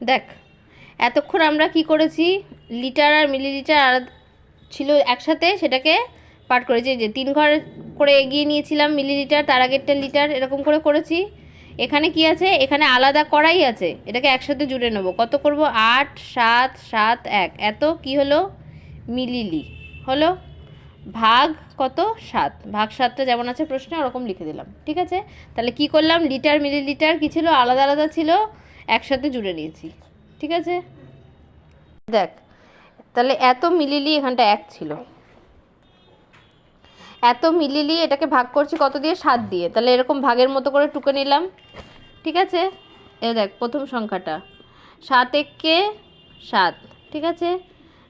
দেখ, এতক্ষণ আমরা কি করেছি? লিটার আর মিলিলিটার আলাদা ছিল একসাথে সেটাকে পাঠ করেছি। যে তিন ঘর করে এগিয়ে নিয়েছিলাম মিলিলিটার, তার আগেরটা লিটার, এরকম করে করেছি। এখানে কি আছে? এখানে আলাদা করাই আছে। এটাকে একসাথে জুড়ে নেব। কত করব? আট, সাত সাত, এক। এত কি হলো? মিলিলি। হলো? ভাগ কত? সাত। ভাগ সাতটা যেমন আছে প্রশ্নে ওরকম লিখে দিলাম। ঠিক আছে? তাহলে কি করলাম? লিটার, মিলিলিটার কি ছিল? আলাদা আলাদা ছিল। একসাথে জুড়ে নিয়েছি, ঠিক আছে? দেখ, তাহলে এত মিলিলি এখানটা এক ছিল। এত মিলিলি এটাকে ভাগ করছি কত দিয়ে? সাত দিয়ে। তাহলে এরকম ভাগের মতো করে টুকে নিলাম, ঠিক আছে? এ দেখ, প্রথম সংখ্যাটা। সাত এককে সাত, ঠিক আছে?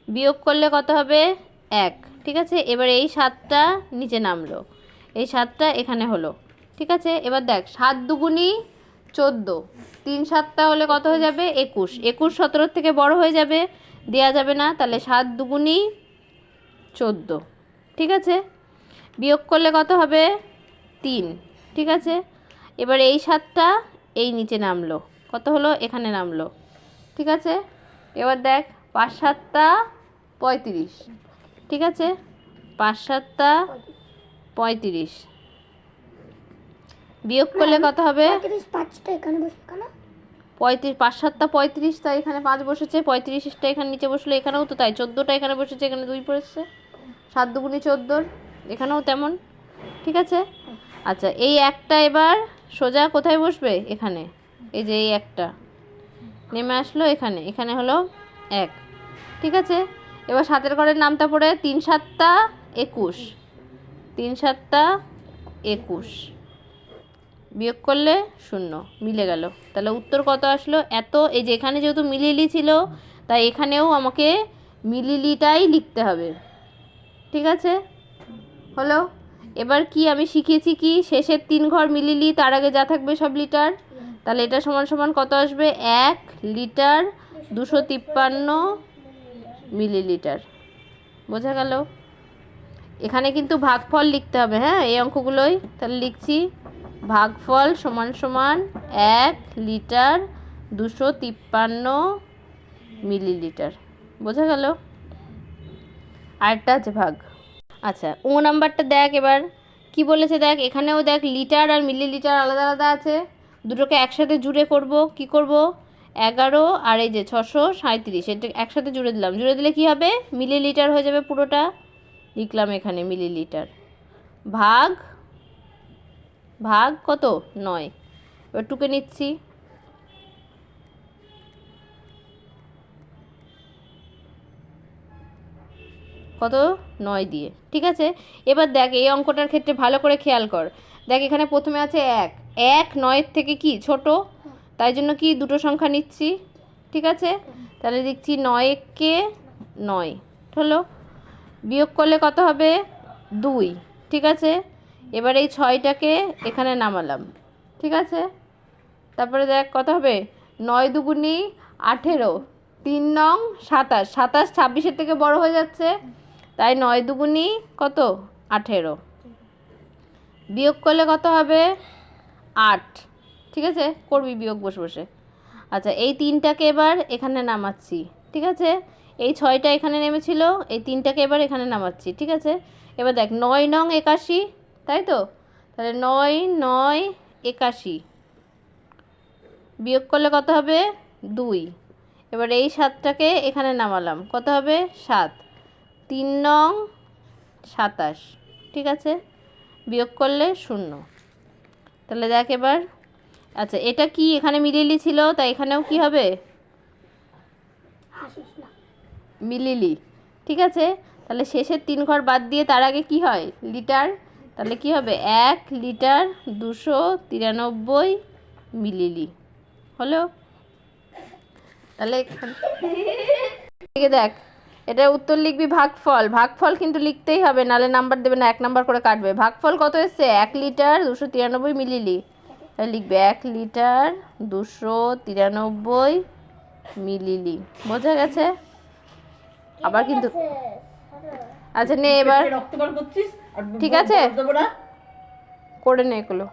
বিয়োগ করলে কত হবে? এক, ঠিক আছে? এবার এই সাতটা নিচে নামলো। এই সাতটা এখানে হলো, ঠিক আছে? এবার দেখ, সাত দুগুনি চোদ্দ। তিন সাতটা হলে কত হয়ে যাবে? একুশ। একুশ সতেরোর থেকে বড় হয়ে যাবে। দেওয়া যাবে না, তাহলে সাত দুগুনি চোদ্দ। ঠিক আছে? বিয়োগ করলে কত হবে? তিন। ঠিক আছে? এবার এই সাতটা এই নিচে নামলো। কত হলো? এখানে নামলো। ঠিক আছে? এবার দেখ, পাঁচ সাতটা পঁয়ত্রিশ। ঠিক আছে? পাঁচ সাতটা পঁয়ত্রিশ। বিয়োগ করলে কত হবে? পঁয়ত্রিশ পাঁচটা এখানে বসবে কেন? পঁয়ত্রিশ পাঁচ সাতটা পঁয়ত্রিশ তাই এখানে পাঁচ বসেছে। পঁয়ত্রিশটা এখানে নিচে বসল এখানেও তো তাই। চোদ্দোটা এখানে বসেছে এখানে দুই পড়েছে। সাত দুগুনি চোদ্দোর এখানেও তেমন। ঠিক আছে? আচ্ছা এই একটা এবার সোজা কোথায় বসবে? এখানে। এই যে এই একটা। নেমে আসলো এখানে। এখানে হলো এক। ঠিক আছে? এবার সাতের ঘরের নামটা পড়ে তিন সাতটা একুশ। তিন সাতটা একুশ। বিয়োগ করলে শূন্য, মিলে গেল। তাহলে উত্তর কত আসলো? এত, এই যে এখানে যেহেতু মিলিলি ছিল, তাই এখানেও আমাকে মিলিলিটাই লিখতে হবে। ঠিক আছে? হলো? এবার কি আমি শিখেছি কি? শেষের তিন ঘর মিলিলি, তার আগে যা থাকবে সব লিটার। তাহলে এটা সমান সমান কত আসবে? এক লিটার দুশো তিপ্পান্ন মিলিলিটার। বোঝা গেল? এখানে কিন্তু ভাগফল লিখতে হবে হ্যাঁ? এই অঙ্কগুলোই। তাহলে লিখছি। ভাগফল সমান সমান এক লিটার দুশো তিপ্পান্ন মিলিলিটার। বোঝা গেল? আরেকটা আছে ভাগ। আচ্ছা ও নাম্বারটা দেখ এবার। কি বলেছে দেখ? এখানেও দেখ লিটার আর মিলিলিটার আলাদা আলাদা আছে। দুটোকে একসাথে জুড়ে করব। কি করব? এগারো আর এই যে ছশো সাঁত্রিশ এটা একসাথে জুড়ে দিলাম। জুড়ে দিলে কি হবে? মিলিলিটার হয়ে যাবে পুরোটা। লিখলাম এখানে মিলিলিটার। ভাগ ভাগ কত? নয়। এবার টুকে নিচ্ছি। কত? নয় দিয়ে। ঠিক আছে? এবার দেখ, এই অঙ্কটার ক্ষেত্রে ভালো করে খেয়াল কর। দেখ, এখানে প্রথমে আছে এক। এক নয়ের থেকে কি? ছোট। তাই জন্য কি? দুটো সংখ্যা নিচ্ছি। ঠিক আছে? তাহলে দেখছি নয় কে নয়। হলো? বিয়োগ করলে কত হবে? দুই। ঠিক আছে? এবার এই ছয়টাকে এখানে নামালাম, ঠিক আছে? তারপরে দেখ, কত হবে? নয় দুগুনি আঠেরো, তিন নং সাতাশ সাতাশ ছাব্বিশের থেকে বড় হয়ে যাচ্ছে, তাই নয় দুগুনি কত? আঠেরো। বিয়োগ করলে কত হবে? আট, ঠিক আছে? করবি বিয়োগ বসে বসে। আচ্ছা এই তিনটাকে এবার এখানে নামাচ্ছি, ঠিক আছে? এই ছয়টা এখানে নেমেছিল, এই তিনটাকে এবার এখানে নামাচ্ছি, ঠিক আছে? এবার দেখ, নয় নং একাশি তাই তো? তাহলে নয় নয়, একাশি। বিয়োগ করলে কত হবে? দুই। এবার এই সাতটাকে এখানে নামালাম। কত হবে? সাত। তিন নং সাতাশ। ঠিক আছে? বিয়োগ করলে শূন্য। তাহলে দেখ এবার। আচ্ছা এটা কি এখানে মিলিলি ছিল? তাই এখানেও কি হবে? মিলিলি। ঠিক আছে? তাহলে শেষের তিন ঘর বাদ দিয়ে তার আগে কি হয়? লিটার তাহলে কি হবে? এক লিটার দুশো তিরানব্বই মিলিলি। হলো? তাহলে থেকে দেখ এটা উত্তর লিখবি ভাগফল। ভাগফল কিন্তু লিখতেই হবে নালে নাম্বার দেবে না এক নাম্বার করে কাটবে। ভাগফল কত এসছে? এক লিটার দুশো তিরানব্বই মিলিলি। তাহলে লিখবে এক লিটার দুশো তিরানব্বই মিলিলি। বোঝা গেছে? আবার কিন্তু আচ্ছা নে এবার। করছিস? ঠিক আছে। করে নে এগুলো